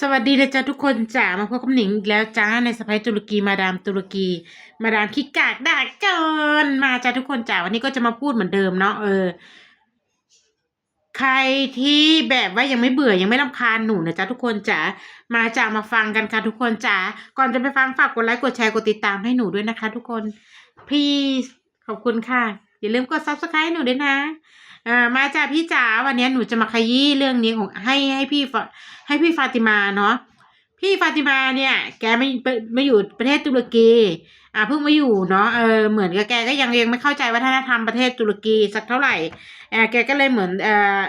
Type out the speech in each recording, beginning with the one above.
สวัสดีนะจ๊ะทุกคนจ๋ามาพบกับหนิงอีกแล้วจ้าในสไปตุรกีมาดามตุรกี มาดามคิกกากด่ากินมาจ้าทุกคนจ๋าวันนี้ก็จะมาพูดเหมือนเดิมเนาะเออ ใครที่แบบว่ายังไม่เบื่อยังไม่รำคาญหนูนะจ๊ะทุกคนจ๋ามาจ้ามาฟังกันค่ะทุกคนจ๋าก่อนจะไปฟังฝากกดไลค์กดแชร์กดติดตามให้หนูด้วยนะคะ ทุกคนพี่ขอบคุณค่ะ อย่าลืมกด subscribe หนูด้วยนะ อ่ามาจ้าพี่จ๋าวันนี้หนูจะมาขยี้เรื่องนี้ของให้ให้พี่ฟาให้พี่ฟาติมาเนาะพี่ฟาติมาเนี่ย แกไม่ไม่อยู่ประเทศตุรกี อ่าเพิ่งมาอยู่เนาะเออเหมือนกับแกก็ยังยังไม่เข้าใจวัฒนธรรมประเทศตุรกีสักเท่าไหร่เออแกก็เลยเหมือนเออ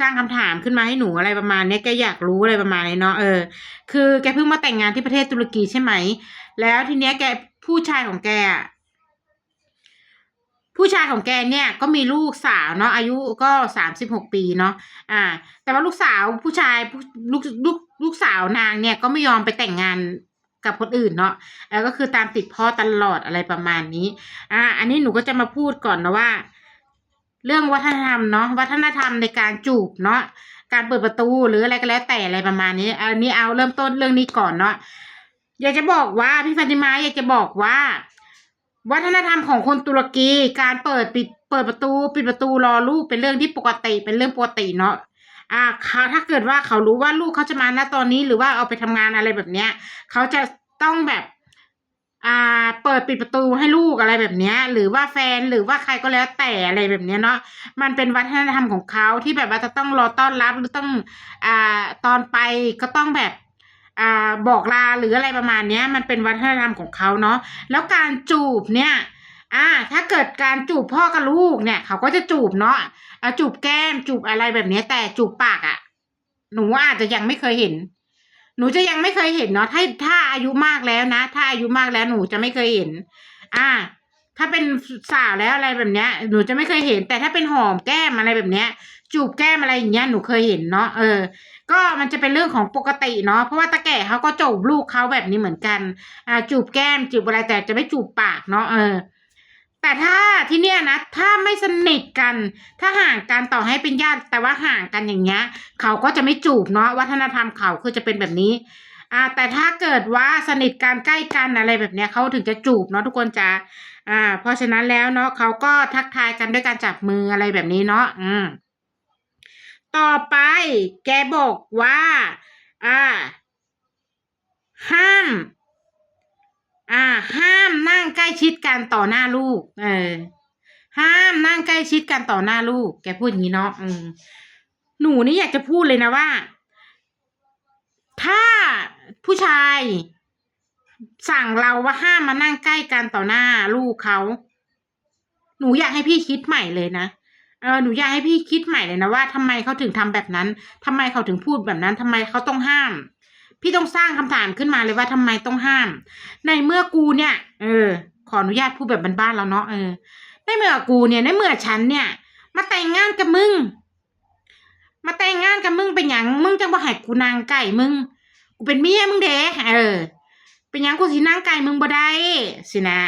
สร้างคำถามขึ้นมาให้หนูอะไรประมาณนี้แกอยากรู้อะไรประมาณนี้เนาะเออ คือแกเพิ่งมาแต่งงานที่ประเทศตุรกีใช่ไหม แล้วทีเนี้ยแกผู้ชายของแกอะ ผู้ชายของแกเนี่ยก็มีลูกสาวเนาะอายุก็สามสิบหกปีเนาะอ่า แต่ว่าลูกสาวผู้ชายลูกลูกลูกสาวนางเนี่ยก็ไม่ยอมไปแต่งงานกับคนอื่นเนาะเออก็คือตามติดพ่อตลอดอะไรประมาณนี้ อ่า อันนี้หนูก็จะมาพูดก่อนนะว่า เรื่องวัฒนธรรมเนาะวัฒนธรรมในการจูบเนาะการเปิดประตูหรืออะไรก็แล้วแต่อะไรประมาณนี้ อันนี้เอาเริ่มต้นเรื่องนี้ก่อนเนาะอยากจะบอกว่าพี่ฟาติมาอยากจะบอกว่า วัฒนธรรมของคนตุรกีการเปิดปิดเปิดประตู ปิดประตูรอลูกเป็นเรื่องที่ปกติเป็นเรื่องปกติเนาะอ่าเขาถ้าเกิดว่าเขารู้ว่าลูกเขาจะมาณตอนนี้หรือว่าเอาไปทำงานอะไรแบบเนี้ยเขาจะต้องแบบอ่าเปิดปิดประตูให้ลูกอะไรแบบเนี้ย หรือว่าแฟนหรือว่าใครก็แล้วแต่อะไรแบบเนี้ยเนาะมันเป็นวัฒนธรรมของเขาที่แบบว่าจะต้องรอต้อนรับหรือต้องอ่าตอนไปก็ต้องแบบ บอกลาหรืออะไรประมาณนี้มันเป็นวัฒนธรรมของเขาเนาะแล้วการจูบเนี่ยอ่าถ้าเกิดการจูบพ่อกับลูกเนี่ยเขาก็จะจูบเนาะจูบแก้มจูบอะไรแบบนี้แต่จูบปากอะ่ะ หนูอาจจะยังไม่เคยเห็น หนูจะยังไม่เคยเห็นเนาะถ้าถ้าอายุมากแล้วนะ ถ้าอายุมากแล้วหนูจะไม่เคยเห็น อ่า ถ้าเป็นสาวแล้วอะไรแบบเนี้ย หนูจะไม่เคยเห็น แต่ถ้าเป็นหอมแก้มอะไรแบบเนี้ย จูบแก้มอะไรอย่างเงี้ยหนูเคยเห็นเนาะเออ ก็มันจะเป็นเรื่องของปกติเนาะเพราะว่าตาแก่เขาก็จูบลูกเขาแบบนี้เหมือนกันอ่าจูบแก้มจูบอะไรแต่จะไม่จูบปากเนาะเออ แต่ถ้าที่เนี้ยนะถ้าไม่สนิทกัน ถ้าห่างกันต่อให้เป็นญาติแต่ว่าห่างกันอย่างเงี้ยเขาก็จะไม่จูบเนาะวัฒนธรรมเขาคือจะเป็นแบบนี้ อ่า แต่ถ้าเกิดว่าสนิทกันใกล้กันอะไรแบบเนี้ยเขาถึงจะจูบเนาะทุกคนจะอ่า เพราะฉะนั้นแล้วเนาะเขาก็ทักทายกันด้วยการจับมืออะไรแบบนี้เนาะอืมต่อไป แกบอกว่า อ่า ห้าม อ่า ห้ามนั่งใกล้ชิดกันต่อหน้าลูก เออ ห้ามนั่งใกล้ชิดกันต่อหน้าลูก แกพูดอย่างนี้เนาะอืมหนูนี่อยากจะพูดเลยนะว่า ถ้า ผู้ชาย สั่งเราว่าห้ามมานั่งใกล้กันต่อหน้าลูกเขา หนูอยากให้พี่คิดใหม่เลยนะเออหนูอยากให้พี่คิดใหม่เลยนะว่าทำไมเขาถึงทำแบบนั้นทำไมเขาถึงพูดแบบนั้นทำไมเขาต้องห้าม พี่ต้องสร้างคำถามขึ้นมาเลยว่าทำไมต้องห้าม ในเมื่อกูเนี่ย เออ ขออนุญาตพูดแบบบ้านๆแล้วเนาะเออในเมื่อกูเนี่ยในเมื่อฉันเนี่ย มาแต่งงานกับมึง มาแต่งงานกับมึงเป็นหยังมึงจังบ่ให้กูนางไก่มึง กูเป็นเมียมึงเด้เออ เป็นยังกูสินั่งไก่มึงบ่ได้สินะ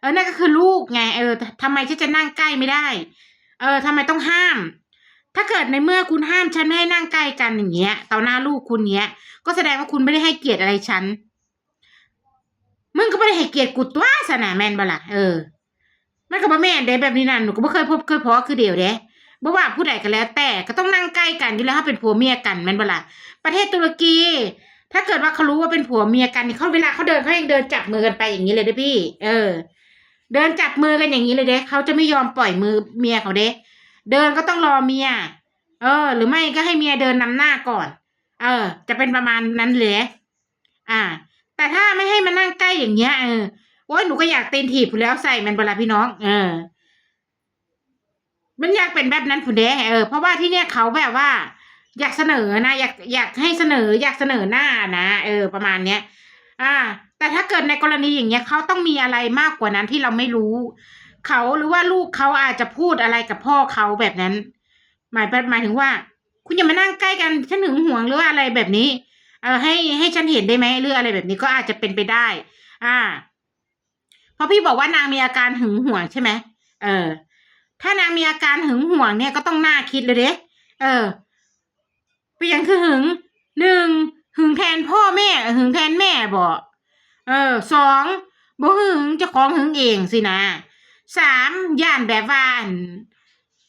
เออนั่นก็คือลูกไง เออทำไมฉันจะนั่งใกล้ไม่ได้ เออทำไมต้องห้าม ถ้าเกิดในเมื่อคุณห้ามฉันไม่ให้นั่งใกล้กันอย่างเงี้ยต่อหน้าลูกคุณเงี้ย ก็แสดงว่าคุณไม่ได้ให้เกียรติอะไรฉันมึงก็ไม่ได้ให้เกียรติกูตัวสนะแมนบ่ล่ะเออมันก็บ่แม่นเด้แบบนี้นั่นหนูก็บ่เคยพบเคยพอคือเดียวเด้บ่ว่าผู้ใดก็แล้วแต่ก็ต้องนั่งใกล้กันอยู่แล้วถ้าเป็นผัวเมียกันแมนบล่ะประเทศตุรกี ถ้าเกิดว่าเขารู้ว่าเป็นผัวเมียกันเขาเวลาเขาเดินเขายังเดินจับมือกันไปอย่างนี้เลยเด้พี่ เออ เดินจับมือกันอย่างนี้เลยเด้เขาจะไม่ยอมปล่อยมือเมียเขาเด้เดินก็ต้องรอเมีย เออ หรือไม่ก็ให้เมียเดินนำหน้าก่อน เออ จะเป็นประมาณนั้นเลยอ่า แต่ถ้าไม่ให้มานั่งใกล้อย่างเงี้ยเออโอ้ยหนูก็อยากเต้นถีบแล้วใส่มันเวลาพี่น้อง เออ มันอยากเป็นแบบนั้นผุนเด้เออเพราะว่าที่เนี่ยเขาแบบว่า อยากเสนอนะอยากอยากให้เสนอ อยากเสนอหน้านะเออ ประมาณเนี้ย อ่า แต่ถ้าเกิดในกรณีอย่างเงี้ยเขาต้องมีอะไรมากกว่านั้นที่เราไม่รู้เขาหรือว่าลูกเขาอาจจะพูดอะไรกับพ่อเขาแบบนั้น หมายหมายถึงว่า คุณอย่ามานั่งใกล้กันฉันหึงหวงหรือว่าอะไรแบบนี้ เออให้ให้ฉันเห็นได้ไหมหรืออะไรแบบนี้ก็อาจจะเป็นไปได้ อ่าเพราะพี่บอกว่านางมีอาการหึงหวงใช่ไหมเออ ถ้านางมีอาการหึงหวงเนี่ยก็ต้องน่าคิดเลยเด้เออ เป็นอย่างคือหึงหนึ่งหึงแทนพ่อแม่หึงแทนแม่บ่เออสองบ่หึงเจ้าของหึงเองสินะสามย่านแบบว่าน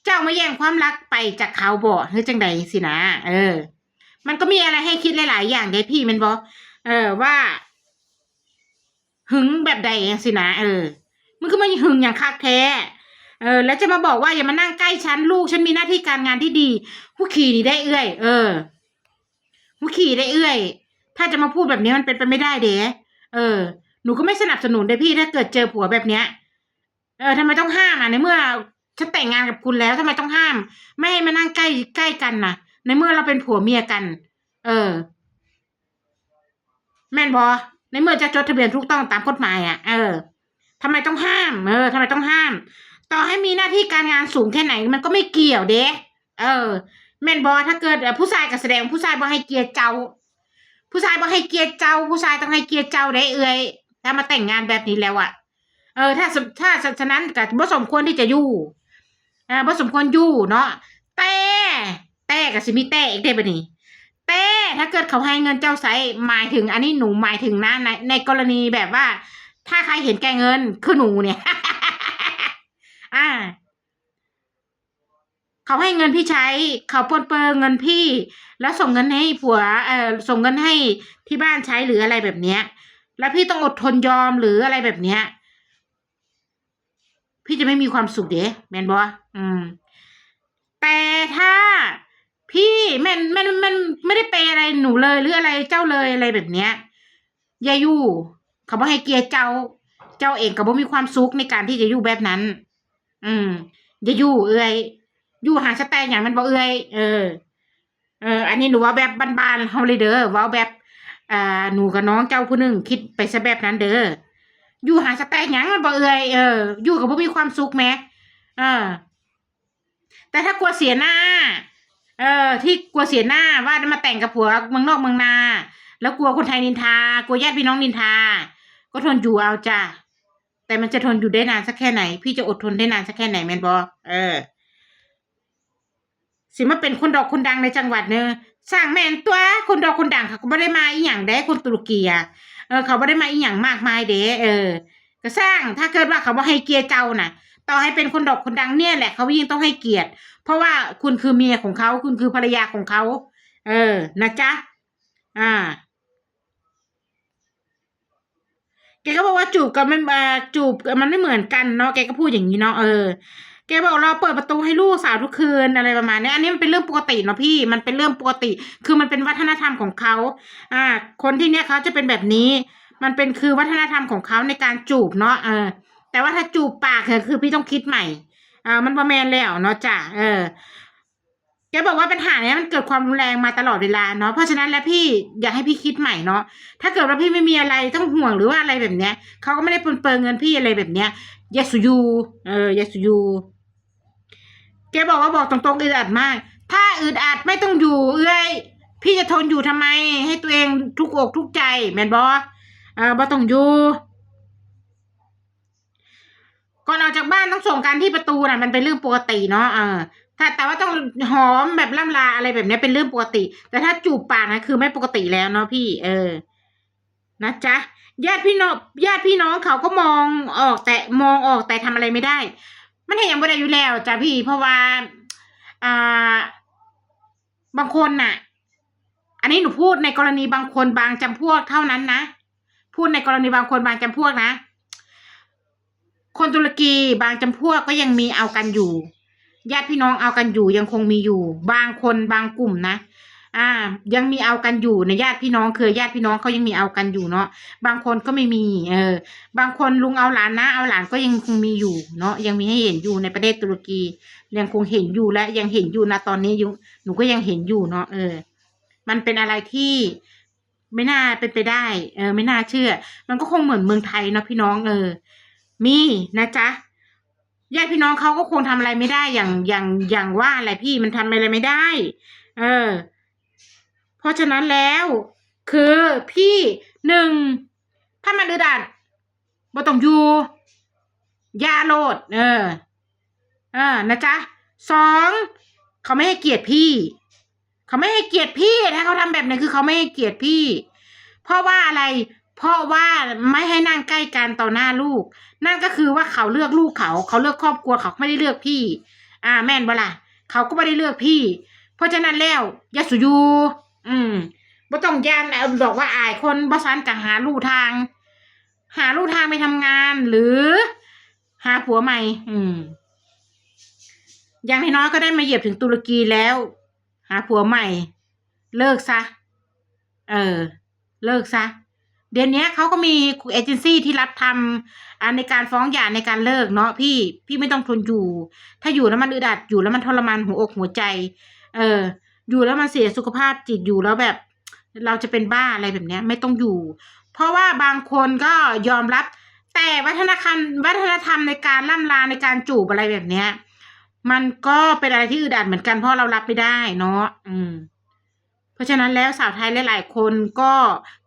เจ้ามาแย่งความรักไปจากเขาบ่หรือจังใดสินะเออ มันก็มีอะไรให้คิดหลาย ๆ อย่างเด้พี่มันบ่เออว่าหึงแบบใดสินะเออมันคือมันหึงอย่างคักแท้ เออ แล้วจะมาบอกว่าอย่ามานั่งใกล้ฉันลูกฉันมีหน้าที่การงานที่ดีผู้ขี่นี่ได้เอื้อย เออผู้ขี่ได้เอื้อย ถ้าจะมาพูดแบบนี้มันเป็นไปไม่ได้เด้เออ หนูก็ไม่สนับสนุนได้พี่ถ้าเกิดเจอผัวแบบเนี้ย เออทำไมต้องห้ามอะในเมื่อฉันแต่งงานกับคุณแล้วทำไมต้องห้าม ไม่ให้มานั่งใกล้ใกล้กันนะในเมื่อเราเป็นผัวเมียกัน เออ แม่นบอในเมื่อจะจดทะเบียนถูกต้องตามกฎหมายอะ เออทำไมต้องห้าม เออทำไมต้องห้าม ต่อให้มีหน้าที่การงานสูงแค่ไหนมันก็ไม่เกี่ยวเด้เออแม่นบอถ้าเกิดผู้ชายกับแสดงผู้ชายบ่ให้เกียรติเจ้า ผู้ชายบ่ให้เกียรติเจ้า ผู้ชายต้องให้เกียรติเจ้าได้เอ่ยถ้ามาแต่งงานแบบนี้แล้วอะ เออ ถ้าถ้าฉะนั้นก็บ่สมควรที่จะอยู่อ่าบ่สมควรอยู่เนาะแต่แต่ก็สิมีแต่อีกได้บ่นี่แต่ถ้าเกิดเขาให้เงินเจ้าใช้หมายถึง อันนี้หนูหมายถึงนะในในกรณีแบบว่า ถ้าใครเห็นแก่เงินคือหนูเนี่ย อ่า เขาให้เงินพี่ใช้ เขาปนเปื้อเงินพี่ แล้วส่งเงินให้ผัว เอ่อ ส่งเงินให้ที่บ้านใช้หรืออะไรแบบเนี้ย แล้วพี่ต้องอดทนยอมหรืออะไรแบบเนี้ย พี่จะไม่มีความสุขเด้แมนบออืม แต่ถ้าพี่แม่นแม่นแม่นไม่ได้เปยอะไรหนูเลยหรืออะไรเจ้าเลยอะไรแบบเนี้ยอย่ายู่เขาบอกให้เกียรติเจ้า เจ้าเองก็บ่มีความสุขในการที่จะอยู่แบบนั้น อืมอย่าอยู่เอ้ยอยู่หาสแตนอย่างมันบ่เอ้ยเออ เออ อันนี้หนูว่าแบบบ้านๆเฮาเลยเด้อว่าแบบ อ่า หนูกับน้องเจ้าผู้หนึ่งคิดไปซะแบบนั้นเด้ออยู่หาสแตนหยังมันบ่เอ้ยเอออยู่กับบ่มีความสุขแหม้เออ แต่ถ้ากลัวเสียหน้า เออ ที่กลัวเสียหน้าว่ามาแต่งกับผัวเมืองนอกเมืองนา แล้วกลัวคนไทยนินทากลัวญาติพี่น้องนินทา ก็ทนอยู่เอาจ้ะ แต่มันจะทนอยู่ได้นานสักแค่ไหน พี่จะอดทนได้นานสักแค่ไหนแมนบอเออ สิมาเป็นคนดอกคนดังในจังหวัดเนอะสร้างแมนตัวคนดอกคนดังเขาก็ไม่ได้มาอีหยังได้คนตุรกีอะเออ เขาไม่ได้มาอีหยังมากมายเด้เออ ก็สร้างถ้าเกิดว่าเขาบ่ให้เกียรติเจ้าน่ะต่อให้เป็นคนดอกคนดังเนี่ยแหละเขายิ่งต้องให้เกียรติ เพราะว่าคุณคือเมียของเขา คุณคือภรรยาของเขา เออ นะจ๊ะ อ่า แกก็บอกว่าจูบกับมันอ่าจูบมันไม่เหมือนกันเนาะแกก็พูดอย่างนี้เนาะเออแกบอกเราเปิดประตูให้ลูกสาวทุกคืนอะไรประมาณนี้อันนี้มันเป็นเรื่องปกติเนาะพี่มันเป็นเรื่องปกติ คือมันเป็นวัฒนธรรมของเขาอ่า คนที่เนี้ยเขาจะเป็นแบบนี้ มันเป็นคือวัฒนธรรมของเขาในการจูบเนาะเออ แต่ว่าถ้าจูบปากเนี่ยคือพี่ต้องคิดใหม่อ่ามันประแมนแล้วเนาะจ้ะเออ แกบอกว่าปัญหาเนี้ยมันเกิดความรุนแรงมาตลอดเวลาเนาะเพราะฉะนั้นแล้วพี่อยากให้พี่คิดใหม่เนาะถ้าเกิดว่าพี่ไม่มีอะไรต้องห่วงหรือว่าอะไรแบบเนี้ยเขาก็ไม่ได้ปนเปื้อนเงินพี่อะไรแบบเนี้ยยาสุยูเออยาสุยูแกบอกว่าบอกตรงๆอึดอัดมาก ถ้าอึดอัดไม่ต้องอยู่ เอ้ยพี่จะทนอยู่ทำไม ให้ตัวเองทุกอกทุกใจ แมนบอเออบ่ต้องอยู่ก่อนออกจากบ้านต้องส่งกันที่ประตูน่ะมันเป็นเรื่องปกติเนาะเออ ถ้าแต่ว่าต้องหอมแบบล่ำลาอะไรแบบนี้เป็นเรื่องปกติ แต่ถ้าจูบปากนะคือไม่ปกติแล้วเนาะพี่ เออ นะจ๊ะญาติพี่น้องญาติพี่น้องเขาก็มองออกแต่มองออกแต่ทำอะไรไม่ได้ มันเห็นอย่างบ่ได้อยู่แล้วจ้ะพี่ เพราะว่า อ่า บางคนน่ะ อันนี้หนูพูดในกรณีบางคนบางจำพวกเท่านั้นนะพูดในกรณีบางคนบางจำพวกนะ คนตุรกีบางจำพวกก็ยังมีเอากันอยู่ ญาติพี่น้องเอากันอยู่ยังคงมีอยู่ บางคนบางกลุ่มนะ อ่า ยังมีเอากันอยู่ในญาติพี่น้องเคยญาติพี่น้องเขายังมีเอากันอยู่เนาะบางคนก็ไม่มี เออ บางคนลุงเอาหลานนะเอาหลานก็ยังคงมีอยู่เนาะยังมีให้เห็นอยู่ในประเทศตุรกี ยังคงเห็นอยู่และยังเห็นอยู่นะตอนนี้ยู่หนูก็ยังเห็นอยู่เนาะเออ มันเป็นอะไรที่ไม่น่าเป็นไปได้ เออ ไม่น่าเชื่อ มันก็คงเหมือนเมืองไทยเนาะพี่น้องเออ มีนะจ๊ะ ญาติพี่น้องเขาก็คงทำอะไรไม่ได้อย่างอย่างอย่างว่าอะไรพี่มันทำอะไรไม่ได้ เออ เพราะฉะนั้นแล้วคือพี่หนึ่งถ้ามันอึดอัดบ่ต้องอยู่ยาโลด เออ เออนะจ๊ะสองเขาไม่ให้เกียรติพี่ เขาไม่ให้เกียรติพี่ถ้าเขาทำแบบนี้คือเขาไม่ให้เกียรติพี่ เพราะว่าอะไร เพราะว่าไม่ให้นั่งใกล้กันต่อหน้าลูก นั่นก็คือว่าเขาเลือกลูกเขา เขาเลือกครอบครัวเขาไม่ได้เลือกพี่ อ่า แม่นบ่ล่ะเขาก็ไม่ได้เลือกพี่ เพราะฉะนั้นแล้วยาสุยู อืมบ่ต้องยานบอกว่าอายคนบ่ซันก็หาลู่ทาง หาลู่ทางไปทำงาน หรือ หาผัวใหม่ อืม อย่างน้อยก็ได้มาเหยียบถึงตุรกีแล้ว หาผัวใหม่ เลิกซะ เออ เลิกซะ เดี๋ยวนี้เขาก็มีเอเจนซี่ที่รับทำอ่าในการฟ้องหย่าในการเลิกเนาะพี่พี่ไม่ต้องทนอยู่ ถ้าอยู่แล้วมันอึดอัดอยู่แล้วมันทรมานหัวอกหัวใจ เออ อยู่แล้วมันเสียสุขภาพจิตอยู่แล้วแบบ เราจะเป็นบ้าอะไรแบบเนี้ยไม่ต้องอยู่ เพราะว่าบางคนก็ยอมรับ แต่วัฒนธรรมวัฒนธรรมในการล่ำลาในการจูบอะไรแบบเนี้ยมันก็เป็นอะไรที่อึดอัดเหมือนกันเพราะเรารับไม่ได้เนาะอืม เพราะฉะนั้นแล้วสาวไทยหลาย ๆ คนก็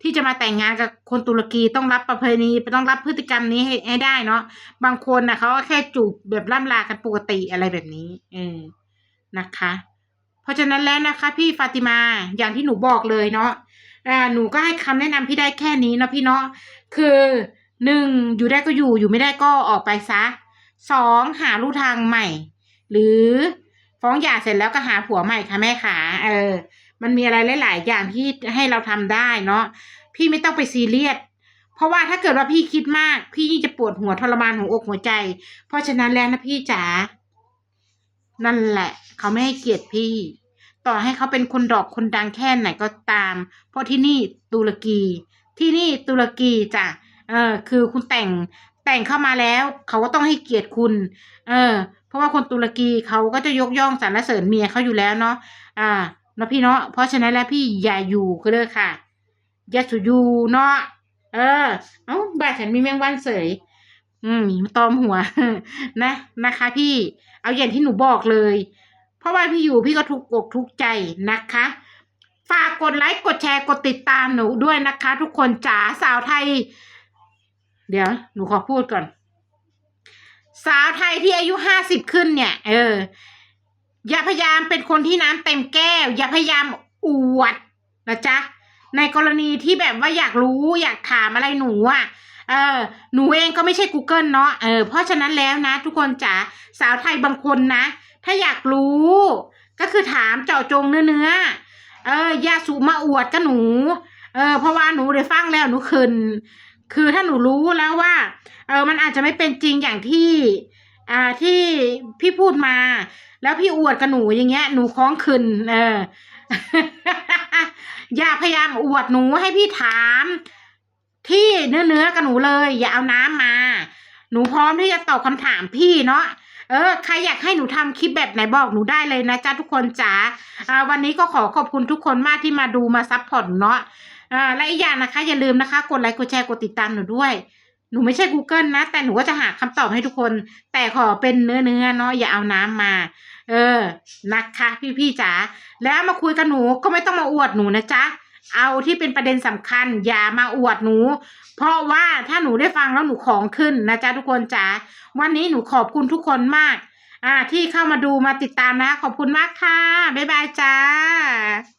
ที่จะมาแต่งงานกับคนตุรกีต้องรับประเพณีต้องรับพฤติกรรมนี้ให้ให้ได้เนาะบางคนนะเขาก็แค่จูบแบบล่ำลากันปกติอะไรแบบนี้ เออนะคะ เพราะฉะนั้นแล้วนะคะ พี่ฟาติมาอย่างที่หนูบอกเลยเนาะอ่าหนูก็ให้คำแนะนำพี่ได้แค่นี้เนาะพี่เนาะคือหนึ่งอยู่ได้ก็อยู่อยู่ไม่ได้ก็ออกไปซะสองหาลู่ทางใหม่ หรือฟ้องหย่าเสร็จแล้วก็หาผัวใหม่ค่ะแม่ขาเออ มันมีอะไรหลาย ๆ อย่างที่ให้เราทำได้เนาะพี่ไม่ต้องไปซีเรียสเพราะว่าถ้าเกิดว่าพี่คิดมาก พี่ยิ่งจะปวดหัวทรมานหัวอกหัวใจ เพราะฉะนั้นแล้วนะพี่จ๋านั่นแหละ เขาไม่ให้เกียรติพี่ ต่อให้เขาเป็นคนดอกคนดังแค่ไหนก็ตาม เพราะที่นี่ตุรกี ที่นี่ตุรกีจ้ะเออ คือคุณแต่งแต่งเข้ามาแล้ว เขาก็ต้องให้เกียรติคุณ เออ เพราะว่าคนตุรกีเขาก็จะยกย่องสรรเสริญเมียเขาอยู่แล้วเนาะอ่า นาะพี่เนาะเพราะฉะนั้นแล้วพี่อย่าอยู่ก็เลยค่ะ อย่าสุอยูเนาะเออ เอ้าบ้านฉันมีแมงวันเสยอืมตอมหัวนะนะคะ พี่เอาอย่างที่หนูบอกเลย เพราะว่าพี่อยู่พี่ก็ทุกอกทุกใจนะคะ ฝากกดไลค์กดแชร์กดติดตามหนูด้วยนะคะ ทุกคนจ๋าสาวไทย เดี๋ยว หนูขอพูดก่อน สาวไทยที่อายุห้าสิบขึ้นเนี่ย เออ อย่าพยายามเป็นคนที่น้ำเต็มแก้ว อย่าพยายามอวดนะจ๊ะในกรณีที่แบบว่าอยากรู้อยากถามอะไรหนูอะเออหนูเองก็ไม่ใช่ Google เนาะเออเพราะฉะนั้นแล้วนะ ทุกคนจ๋าสาวไทยบางคนนะ ถ้าอยากรู้ ก็คือถามเจาะจงเนื้อเนื้อเอออย่าสูมาอวดกับหนู เออเพราะว่าหนูได้ฟังแล้วหนูคืนคือถ้าหนูรู้แล้วว่า เออมันอาจจะไม่เป็นจริงอย่างที่ อ่าที่พี่พูดมา แล้วพี่อวดกับหนูอย่างเงี้ยหนูคล้องคืนเออ อย่าพยายามอวดหนูให้พี่ถาม ที่เนื้อเนื้อๆกับหนูเลย อย่าเอาน้ำมา หนูพร้อมที่จะตอบคำถามพี่เนาะเออใครอยากให้หนูทำคลิปแบบไหนบอกหนูได้เลยนะจ๊ะทุกคนจ๋าอ่าวันนี้ก็ขอขอบคุณทุกคนมากที่มาดูมาซัพพอร์ตเนาะอ่าและอีกอย่างนะคะ อย่าลืมนะคะ กดไลค์กดแชร์กดติดตามหนูด้วย นูไม่ใช่ Google นะ แต่หนูก็จะหาคำตอบให้ทุกคน แต่ขอเป็นเนื้อเนื้อเนาะอย่าเอาน้ำมา เออนะคะพี่ๆจ๋าแล้วมาคุยกับหนูก็ไม่ต้องมาอวดหนูนะจ๊ะเอาที่เป็นประเด็นสำคัญ อย่ามาอวดหนู เพราะว่าถ้าหนูได้ฟังแล้วหนูของขึ้นนะจ๊ะทุกคนจ๋าวันนี้หนูขอบคุณทุกคนมาก อ่าที่เข้ามาดูมาติดตามนะ ขอบคุณมากค่ะบ๊ายบายจ้า